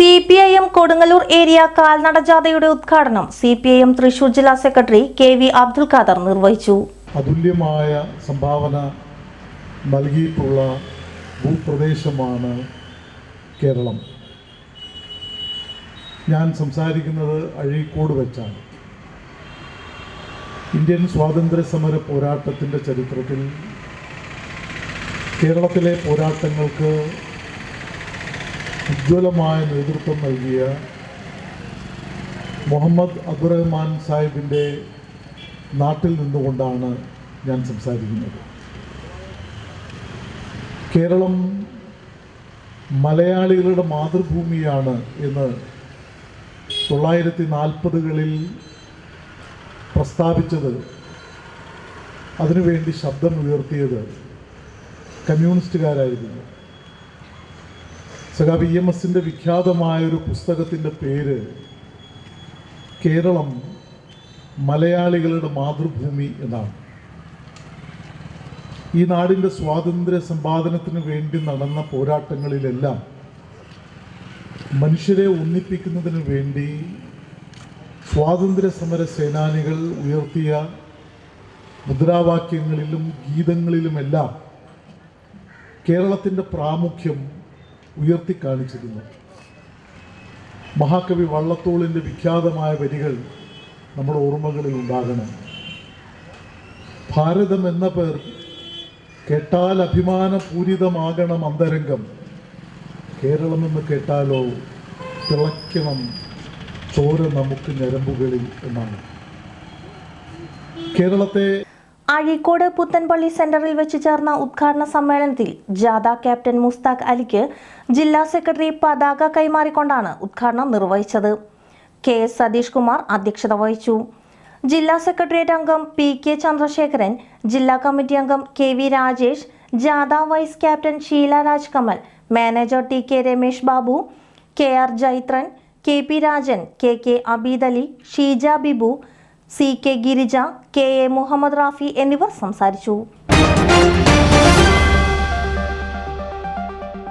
C P I M Kodungallur area കാൽനട ജാഥയുടെ ഉദ്ഘാടനം C P I M Thrissur ജില്ലാ secretary K V Abdul Khader നിർവഹിച്ചു. അതുല്യമായ സംഭാവന നൽകിയിട്ടുള്ള ഭൂപ്രദേശമാണ് കേരളം. ഞാൻ സംസാരിക്കുന്നത് അഴീക്കോട് വെച്ചാണ്. ഇന്ത്യൻ സ്വാതന്ത്ര്യ സമര പോരാട്ടത്തിന്റെ ചരിത്രത്തിൽ കേരളത്തിലെ പോരാട്ടങ്ങൾക്ക് ഉജ്ജ്വലമായ നേതൃത്വം നൽകിയ മുഹമ്മദ് അബ്ദുറഹ്മാൻ സാഹിബിന്റെ നാട്ടിൽ നിന്നുകൊണ്ടാണ് ഞാൻ സംസാരിക്കുന്നത്. കേരളം മലയാളികളുടെ മാതൃഭൂമിയാണ് എന്ന് തൊള്ളായിരത്തി നാൽപ്പതുകളിൽ പ്രസ്താവിച്ചത് അതിനുവേണ്ടി ശബ്ദമുയർത്തിയത് കമ്മ്യൂണിസ്റ്റുകാരായിരുന്നു. സഖാബ് ബി എം എസിന്റെ വിഖ്യാതമായ ഒരു പുസ്തകത്തിന്റെ പേര് കേരളം മലയാളികളുടെ മാതൃഭൂമി എന്നാണ്. ഈ നാടിന്റെ സ്വാതന്ത്ര്യ സമ്പാദനത്തിന് വേണ്ടി നടന്ന പോരാട്ടങ്ങളിലെല്ലാം മനുഷ്യരെ ഒന്നിപ്പിക്കുന്നതിന് വേണ്ടി സ്വാതന്ത്ര്യ സമര സേനാനികൾ ഉയർത്തിയ മുദ്രാവാക്യങ്ങളിലും ഗീതങ്ങളിലുമെല്ലാം കേരളത്തിന്റെ പ്രാമുഖ്യം ഉയർത്തിക്കാണിച്ചിരുന്നു. മഹാകവി വള്ളത്തോളിന്റെ വിഖ്യാതമായ വരികൾ നമ്മുടെ ഓർമ്മകളിൽ ഉണ്ടാകണം. ഭാരതം എന്ന പേർ കേട്ടാൽ അഭിമാനപൂരിതമാകണം അന്തരംഗം. കേരളം എന്ന് കേട്ടാലോ തിളയ്ക്കണം ചോര നമുക്ക് ഞരമ്പുകളിൽ എന്നാണ്. കേരളത്തെ അഴീക്കോട് പുത്തൻപള്ളി സെന്ററിൽ വെച്ച് ചേർന്ന ഉദ്ഘാടന സമ്മേളനത്തിൽ ജാഥ ക്യാപ്റ്റൻ മുസ്താഖ് അലിക്ക് ജില്ലാ സെക്രട്ടറി പതാക കൈമാറിക്കൊണ്ടാണ് ഉദ്ഘാടനം നിർവഹിച്ചത്. കെ എസ് സതീഷ് കുമാർ അധ്യക്ഷത വഹിച്ചു. ജില്ലാ സെക്രട്ടേറിയറ്റ് അംഗം പി കെ ചന്ദ്രശേഖരൻ ജില്ലാ കമ്മിറ്റി അംഗം കെ വി രാജേഷ് ജാഥ vice captain Sheela Raj Kamal manager T K Ramesh Babu K R Jaithran K P Rajan K K Abeedali Sheeja Bibu C K Girija K A Muhammad Rafi എന്നിവർ സംസാരിച്ചു.